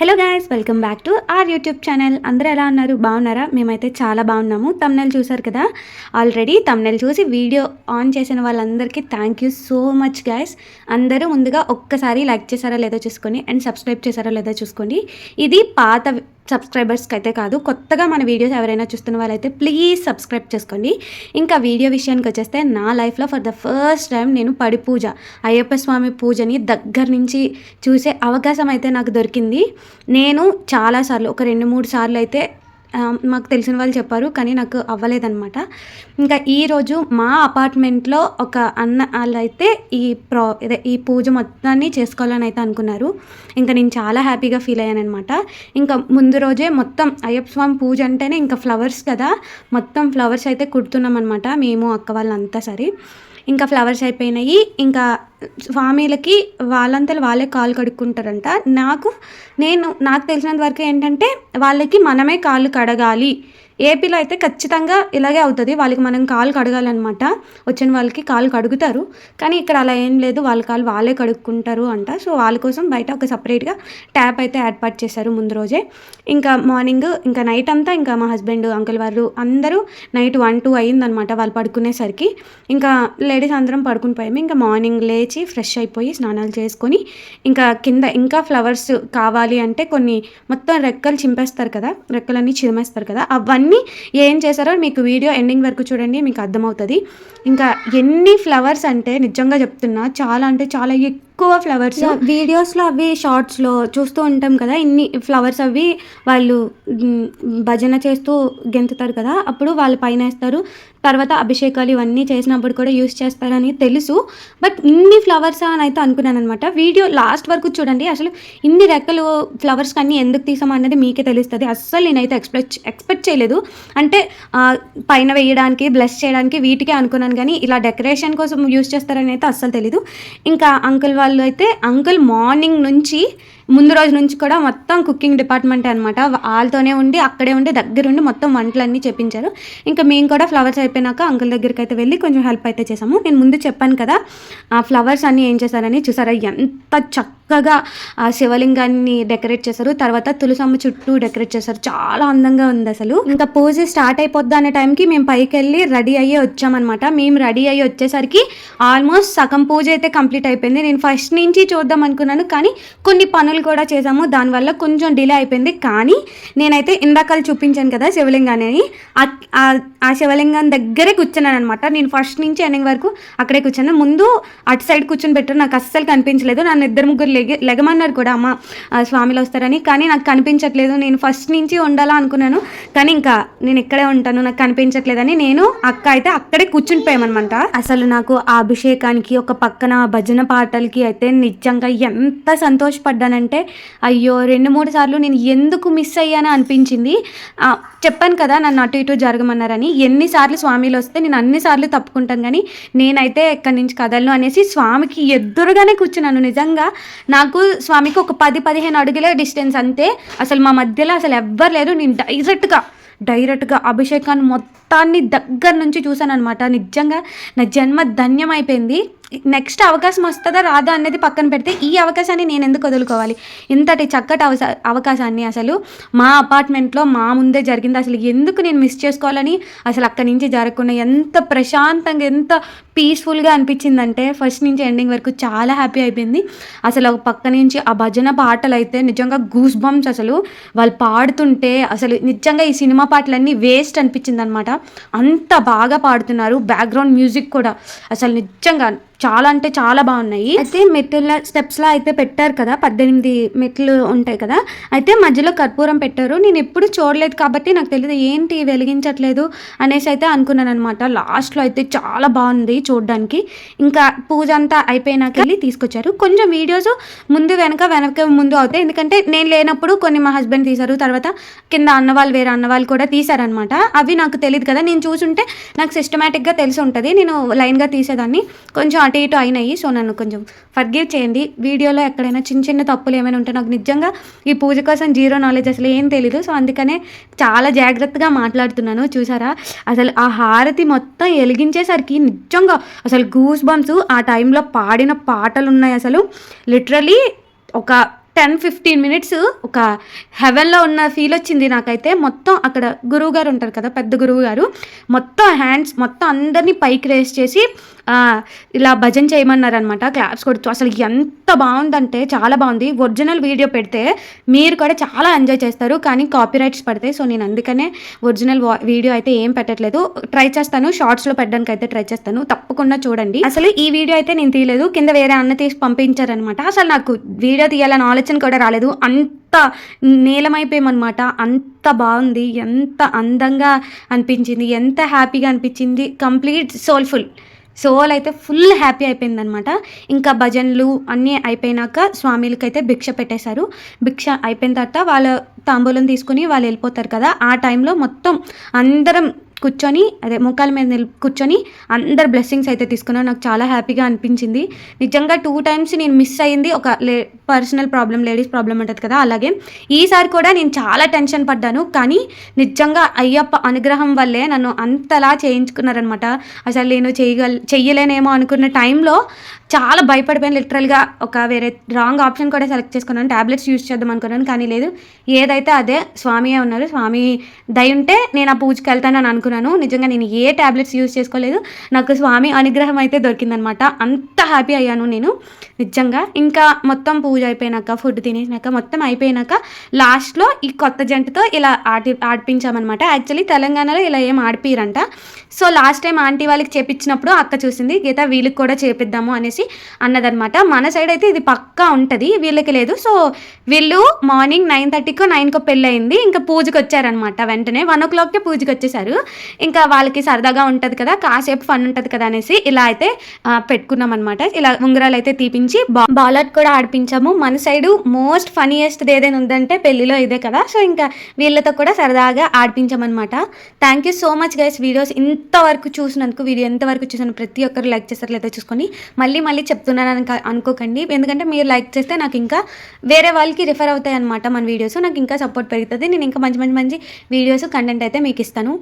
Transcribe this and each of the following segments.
Hello guys welcome back to our YouTube channel అందరూ ఎలా ఉన్నారు? బాగున్నారా? మేమైతే చాలా బాగున్నాము. తమ్నెల్ చూసారు కదా? ఆల్రెడీ తమ్నెల్ చూసి వీడియో ఆన్ చేసిన వాళ్ళందరికీ thank you so much guys అందరూ ముందుగా ఒక్కసారి లైక్ చేశారో లేదో చూసుకోండి అండ్ సబ్స్క్రైబ్ చేశారో లేదో చూసుకోండి. ఇది పాత సబ్స్క్రైబర్స్కి అయితే కాదు కొత్తగా మన వీడియోస్ ఎవరైనా చూస్తున్న వాళ్ళైతే ప్లీజ్ సబ్స్క్రైబ్ చేసుకోండి. ఇంకా వీడియో విషయానికి వచ్చేస్తే నా లైఫ్లో ఫర్ ద ఫస్ట్ టైం నేను పడి పూజ అయ్యప్ప స్వామి పూజని దగ్గర నుంచి చూసే అవకాశం అయితే నాకు దొరికింది. నేను చాలాసార్లు ఒక రెండు మూడు సార్లు అయితే మాకు తెలిసిన వాళ్ళు చెప్పారు కానీ నాకు అవ్వలేదన్నమాట. ఇంకా ఈరోజు మా అపార్ట్మెంట్లో ఒక అన్న వాళ్ళు అయితే ఈ ప్రో ఈ పూజ మొత్తాన్ని చేసుకోవాలని అయితే అనుకున్నారు. ఇంకా నేను చాలా హ్యాపీగా ఫీల్ అయ్యాను అనమాట ఇంకా ముందు రోజే మొత్తం అయ్యప్ప స్వామి పూజ అంటేనే ఇంకా ఫ్లవర్స్ కదా మొత్తం ఫ్లవర్స్ అయితే కుడుతున్నాం అనమాట మేము అక్క వాళ్ళంతా సరే. ఇంకా ఫ్లవర్స్ అయిపోయినాయి. ఇంకా స్వామిలకి వాళ్ళంతా వాళ్ళే కాలు కడుక్కుంటారంట. నాకు నేను నాకు తెలిసినంత వరకు ఏంటంటే వాళ్ళకి మనమే కాళ్ళు కడగాలి. ఏపీలో అయితే ఖచ్చితంగా ఇలాగే అవుతుంది. వాళ్ళకి మనం కాలు కడగాలన్నమాట. వచ్చిన వాళ్ళకి కాలు కడుగుతారు. కానీ ఇక్కడ అలా ఏం లేదు. వాళ్ళ కాలు వాళ్ళే కడుక్కుంటారు అంట. సో వాళ్ళ కోసం బయట ఒక సపరేట్గా ట్యాప్ అయితే ఏర్పాటు చేశారు ముందు రోజే. ఇంకా మార్నింగ్ ఇంకా నైట్ అంతా ఇంకా మా హస్బెండ్ అంకుల్ వారు అందరూ నైట్ వన్ టూ అయ్యిందనమాట వాళ్ళు పడుకునేసరికి. ఇంకా లేడీస్ అందరం పడుకుని పోయాము. ఇంకా మార్నింగ్ లేచి ఫ్రెష్ అయిపోయి స్నానాలు చేసుకొని ఇంకా కింద ఇంకా ఫ్లవర్స్ కావాలి అంటే కొన్ని మొత్తం రెక్కలు చింపేస్తారు కదా. రెక్కలన్నీ చిరిమేస్తారు కదా. అవన్నీ ఏం చేశారో మీకు వీడియో ఎండింగ్ వరకు చూడండి మీకు అర్థమవుతుంది. ఇంకా ఎన్ని ఫ్లవర్స్ అంటే నిజంగా చెప్తున్నా చాలా అంటే చాలా ఎక్కువ ఫ్లవర్స్ వీడియోస్లో అవి షార్ట్స్లో చూస్తూ ఉంటాం కదా ఇన్ని ఫ్లవర్స్ అవి వాళ్ళు భజన చేస్తూ గెంతుతారు కదా అప్పుడు వాళ్ళు పైన వేస్తారు. తర్వాత అభిషేకాలు ఇవన్నీ చేసినప్పుడు కూడా యూస్ చేస్తారని తెలుసు. బట్ ఇన్ని ఫ్లవర్స్ అని అయితే అనుకున్నాను అనమాట వీడియో లాస్ట్ వరకు చూడండి అసలు ఇన్ని రెక్కలు ఫ్లవర్స్ అన్నీ ఎందుకు తీసాం అనేది మీకే తెలుస్తుంది. అస్సలు నేనైతే ఎక్స్పెక్ట్ ఎక్స్పెక్ట్ చేయలేదు. అంటే పైన వేయడానికి బ్లెస్ చేయడానికి వీటికే అనుకున్నాను కానీ ఇలా డెకరేషన్ కోసం యూస్ చేస్తారని అయితే అస్సలు తెలీదు. ఇంకా అంకుల్ వాళ్ళు వాళ్ళు అయితే అంకుల్ మార్నింగ్ నుంచి ముందు రోజు నుంచి కూడా మొత్తం కుకింగ్ డిపార్ట్మెంట్ అనమాట వాళ్ళతోనే ఉండి అక్కడే ఉండి దగ్గరుండి మొత్తం వంటలన్నీ చెప్పించారు ఇంకా మేము కూడా ఫ్లవర్స్ అయిపోయినాక అంకుల్ దగ్గరికి అయితే వెళ్ళి కొంచెం హెల్ప్ అయితే చేసాము నేను ముందు చెప్పాను కదా ఆ ఫ్లవర్స్ అన్నీ ఏం చేశారని చూసారా ఎంత చక్కగా ఆ శివలింగాన్ని డెకరేట్ చేశారు. తర్వాత తులసమ్మ చుట్టూ డెకరేట్ చేశారు. చాలా అందంగా ఉంది అసలు. ఇంకా పూజ స్టార్ట్ అయిపోద్ది అనే టైంకి మేము పైకి వెళ్ళి రెడీ అయ్యి వచ్చామన్నమాట. మేము రెడీ అయ్యి వచ్చేసరికి ఆల్మోస్ట్ సగం పూజ అయితే కంప్లీట్ అయిపోయింది. నేను ఫస్ట్ నుంచి చూద్దాం అనుకున్నాను కానీ కొన్ని పనులు కూడా చేసాము దానివల్ల కొంచెం డిలే అయిపోయింది. కానీ నేనైతే ఇందాకలు చూపించాను కదా శివలింగాన్ని ఆ- ఆ- శివలింగం దగ్గరే కూర్చున్నాను అనమాట నేను ఫస్ట్ నుంచి ఎండింగ్ వరకు అక్కడే కూర్చున్నాను ముందు అటు సైడ్ కూర్చొని పెట్టారు నాకు అస్సలు కనిపించలేదు. నన్ను ఇద్దరు ముగ్గురు లెగ లెగమన్నారు కూడా అమ్మ స్వామిలో స్వామిలు వస్తారని. కానీ నాకు కనిపించట్లేదు. నేను ఫస్ట్ నుంచి ఉండాలా అనుకున్నాను. కానీ ఇంకా నేను ఇక్కడే ఉంటాను. నాకు కనిపించట్లేదని నేను అక్క అయితే అక్కడే కూర్చునిపోయామన్నమాట అసలు నాకు ఆ అభిషేకానికి ఒక పక్కన భజన పాటలకి అయితే నిజంగా ఎంత సంతోషపడ్డానంటే అయ్యో రెండు మూడు సార్లు నేను ఎందుకు మిస్ అయ్యానో అనిపించింది. చెప్పాను కదా నన్ను అటు ఇటు జరగమన్నారని. ఎన్నిసార్లు స్వామిలు వస్తే నేను అన్నిసార్లు తప్పుకుంటాను కానీ నేనైతే ఎక్కడి నుంచి కదలను అనేసి స్వామికి ఎదురుగానే కూర్చున్నాను. నిజంగా నాకు స్వామికి ఒక పది పదిహేను అడుగులే డిస్టెన్స్ అంతే. అసలు మా మధ్యలో అసలు ఎవ్వరు లేరు. నేను డైరెక్ట్గా డైరెక్ట్గా అభిషేకాన్ని మొత్తాన్ని దగ్గర నుంచి చూశాను అనమాట నిజంగా నా జన్మ ధన్యం అయిపోయింది. నెక్స్ట్ అవకాశం వస్తుందా రాదా అనేది పక్కన పెడితే ఈ అవకాశాన్ని నేను ఎందుకు వదులుకోవాలి? ఇంతటి చక్కటి అవస అవకాశాన్ని అసలు మా అపార్ట్మెంట్లో మా ముందే జరిగింది. అసలు ఎందుకు నేను మిస్ చేసుకోవాలని అసలు అక్కడి నుంచి జరగకుండా ఎంత ప్రశాంతంగా ఎంత పీస్ఫుల్గా అనిపించిందంటే ఫస్ట్ నుంచి ఎండింగ్ వరకు చాలా హ్యాపీ అయిపోయింది. అసలు ఒక పక్క నుంచి ఆ భజన పాటలు అయితే నిజంగా గూస్ బంప్స్ అసలు వాళ్ళు పాడుతుంటే అసలు నిజంగా ఈ సినిమా పాటలన్నీ వేస్ట్ అనిపించింది అనమాట అంత బాగా పాడుతున్నారు. బ్యాక్గ్రౌండ్ మ్యూజిక్ కూడా అసలు నిజంగా చాలా అంటే చాలా బాగున్నాయి. అయితే మెట్ల స్టెప్స్లో అయితే పెట్టారు కదా పద్దెనిమిది మెట్లు ఉంటాయి కదా అయితే మధ్యలో కర్పూరం పెట్టారు. నేను ఎప్పుడు చూడలేదు కాబట్టి నాకు తెలియదు ఏంటి వెలిగించట్లేదు అనేసి అయితే అనుకున్నాను అనమాట లాస్ట్లో అయితే చాలా బాగుంది చూడడానికి. ఇంకా పూజ అంతా అయిపోయినాక వెళ్ళి తీసుకొచ్చారు. కొంచెం వీడియోస్ ముందు వెనక వెనక ముందు అవుతాయి. ఎందుకంటే నేను లేనప్పుడు కొన్ని మా హస్బెండ్ తీశారు. తర్వాత కింద అన్నవాళ్ళు వేరే అన్నవాళ్ళు కూడా తీశారనమాట అవి నాకు తెలియదు కదా. నేను చూసుంటే నాకు సిస్టమేటిక్గా తెలిసి ఉంటుంది. నేను లైన్గా తీసేదాన్ని. కొంచెం అటు ఇటు అయినాయి. సో నన్ను కొంచెం ఫర్గివ్ చేయండి. వీడియోలో ఎక్కడైనా చిన్న చిన్న తప్పులు ఏమైనా ఉంటే నాకు నిజంగా ఈ పూజ కోసం జీరో నాలెడ్జ్ అసలు ఏం తెలీదు. సో అందుకనే చాలా జాగ్రత్తగా మాట్లాడుతున్నాను. చూసారా? అసలు ఆ హారతి మొత్తం వెలిగించేసరికి నిజంగా అసలు గూస్ బంప్స్ ఆ టైంలో పాడిన పాటలు ఉన్నాయి అసలు. లిటరలీ ఒక టెన్ ఫిఫ్టీన్ మినిట్స్ ఒక హెవెన్లో ఉన్న ఫీల్ వచ్చింది నాకైతే. మొత్తం అక్కడ గురువు గారు ఉంటారు కదా పెద్ద గురువు గారు. మొత్తం హ్యాండ్స్ మొత్తం అందరినీ పైకి రేస్ చేసి ఇలా భజన చేయమన్నారనమాట క్లాప్స్ కొడుతూ. అసలు ఎంత బాగుందంటే చాలా బాగుంది. ఒరిజినల్ వీడియో పెడితే మీరు కూడా చాలా ఎంజాయ్ చేస్తారు. కానీ కాపీరైట్స్ పడతాయి సో నేను అందుకనే ఒరిజినల్ వీడియో అయితే ఏం పెట్టట్లేదు. ట్రై చేస్తాను. షార్ట్స్లో పెట్టడానికి అయితే ట్రై చేస్తాను. తప్పకుండా చూడండి. అసలు ఈ వీడియో అయితే నేను తీయలేదు. కింద వేరే అన్న తీసి పంపించారనమాట అసలు నాకు వీడియో తీయాలని ఆలోచన కూడా రాలేదు. అంత నీలమైపోయామన్నమాట. అంత బాగుంది. ఎంత అందంగా అనిపించింది. ఎంత హ్యాపీగా అనిపించింది. Complete soulful. సోల్ అయితే ఫుల్ హ్యాపీ అయిపోయింది అనమాట ఇంకా భజనలు అన్నీ అయిపోయినాక స్వామిలకైతే భిక్ష పెట్టేశారు. భిక్ష అయిపోయిన తర్వాత వాళ్ళ తాంబూలం తీసుకుని వాళ్ళు వెళ్ళిపోతారు కదా. ఆ టైంలో మొత్తం అందరం కూర్చొని అదే మోకాల మీద నిల్ కూర్చొని అందరు బ్లెస్సింగ్స్ అయితే తీసుకున్నాను నాకు చాలా హ్యాపీగా అనిపించింది. నిజంగా టూ టైమ్స్ నేను మిస్ అయ్యింది. ఒక లే పర్సనల్ ప్రాబ్లం లేడీస్ ప్రాబ్లం ఉంటుంది కదా అలాగే ఈసారి కూడా నేను చాలా టెన్షన్ పడ్డాను. కానీ నిజంగా అయ్యప్ప అనుగ్రహం వల్లే నన్ను అంతలా చేయించుకున్నారనమాట. అసలు నేను చేయగల చెయ్యలేనేమో అనుకున్న టైంలో చాలా భయపడిపోయాను లిటరల్గా ఒక వేరే రాంగ్ ఆప్షన్ కూడా సెలెక్ట్ చేసుకున్నాను. ట్యాబ్లెట్స్ యూస్ చేద్దాం అనుకున్నాను కానీ లేదు. ఏదైతే అదే స్వామియే ఉన్నారు స్వామి దయ ఉంటే నేను ఆ పూజకి వెళ్తానని అనుకున్నాను. నిజంగా నేను ఏ ట్యాబ్లెట్స్ యూస్ చేసుకోలేదు. నాకు స్వామి అనుగ్రహం అయితే దొరికిందనమాట. అంత హ్యాపీ అయ్యాను నేను. నిజంగా ఇంకా మొత్తం పూజ పూజ అయిపోయినాక ఫుడ్ తినేసినాక మొత్తం అయిపోయినాక లాస్ట్లో ఈ కొత్త జంటతో ఇలా ఆడి ఆడిపించామన్నమాట. యాక్చువల్లీ తెలంగాణలో ఇలా ఏం ఆడిపిరంట సో లాస్ట్ టైం ఆంటీ వాళ్ళకి చేపించినప్పుడు అక్క చూసింది గీత వీళ్ళకి కూడా చేపిద్దాము అనేసి అన్నదనమాట మన సైడ్ అయితే ఇది పక్కా ఉంటుంది వీళ్ళకి లేదు. సో వీళ్ళు మార్నింగ్ నైన్ థర్టీకో నైన్కో పెళ్ళయింది. ఇంకా పూజకి వచ్చారనమాట వెంటనే. వన్ ఓ క్లాక్కే పూజకి వచ్చేసారు. ఇంకా వాళ్ళకి సరదాగా ఉంటుంది కదా కాసేపు ఫన్ ఉంటుంది కదా అనేసి ఇలా అయితే పెట్టుకున్నాం అనమాట ఇలా ఉంగరాలు అయితే తీపించి బా బాలట్ కూడా ఆడిపించాము. మన సైడు మోస్ట్ ఫనీయెస్ట్ ఏదైనా ఉందంటే పెళ్ళిలో ఇదే కదా. సో ఇంకా వీళ్ళతో కూడా సరదాగా ఆడిపించామన్నమాట. Thank you so much guys videos ఇంతవరకు చూసినందుకు వీడియో ఎంతవరకు చూసాను ప్రతి ఒక్కరు లైక్ చేస్తారు లేదా చూసుకొని మళ్ళీ మళ్ళీ చెప్తున్నాను అనుకోకండి. ఎందుకంటే మీరు లైక్ చేస్తే నాకు ఇంకా వేరే వాళ్ళకి రిఫర్ అవుతాయి అనమాట మన వీడియోస్ నాకు ఇంకా సపోర్ట్ పెరుగుతుంది. నేను ఇంకా మంచి మంచి మంచి వీడియోస్ కంటెంట్ అయితే మీకు ఇస్తాను.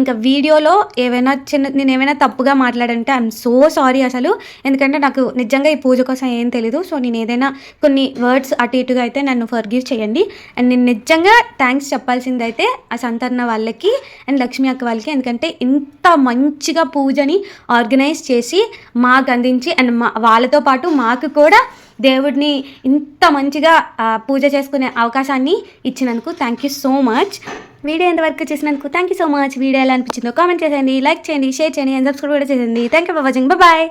ఇంకా వీడియోలో ఏవైనా చిన్న నేను ఏమైనా తప్పుగా మాట్లాడంటే ఐఎమ్ సో సారీ అసలు. ఎందుకంటే నాకు నిజంగా ఈ పూజ కోసం ఏం తెలీదు. సో నేను ఏదైనా కొన్ని వర్డ్స్ అటు ఇటుగా అయితే నన్ను ఫర్గివ్ చేయండి. అండ్ నేను నిజంగా థ్యాంక్స్ చెప్పాల్సింది అయితే ఆ సంతరణ వాళ్ళకి అండ్ లక్ష్మి అక్క వాళ్ళకి. ఎందుకంటే ఇంత మంచిగా పూజని ఆర్గనైజ్ చేసి మాకు అందించి అండ్ మా వాళ్ళతో పాటు మాకు కూడా దేవుడిని ఇంత మంచిగా పూజ చేసుకునే అవకాశాన్ని ఇచ్చినందుకు thank you so much video ఎంతవరకు చేసినందుకు thank you so much video ఎలా అనిపించిందో కామెంట్ చేసేయండి లైక్ చేయండి షేర్ చేయండి అండ్ సబ్స్క్రైబ్ కూడా చేసేయండి. Thank you for watching bye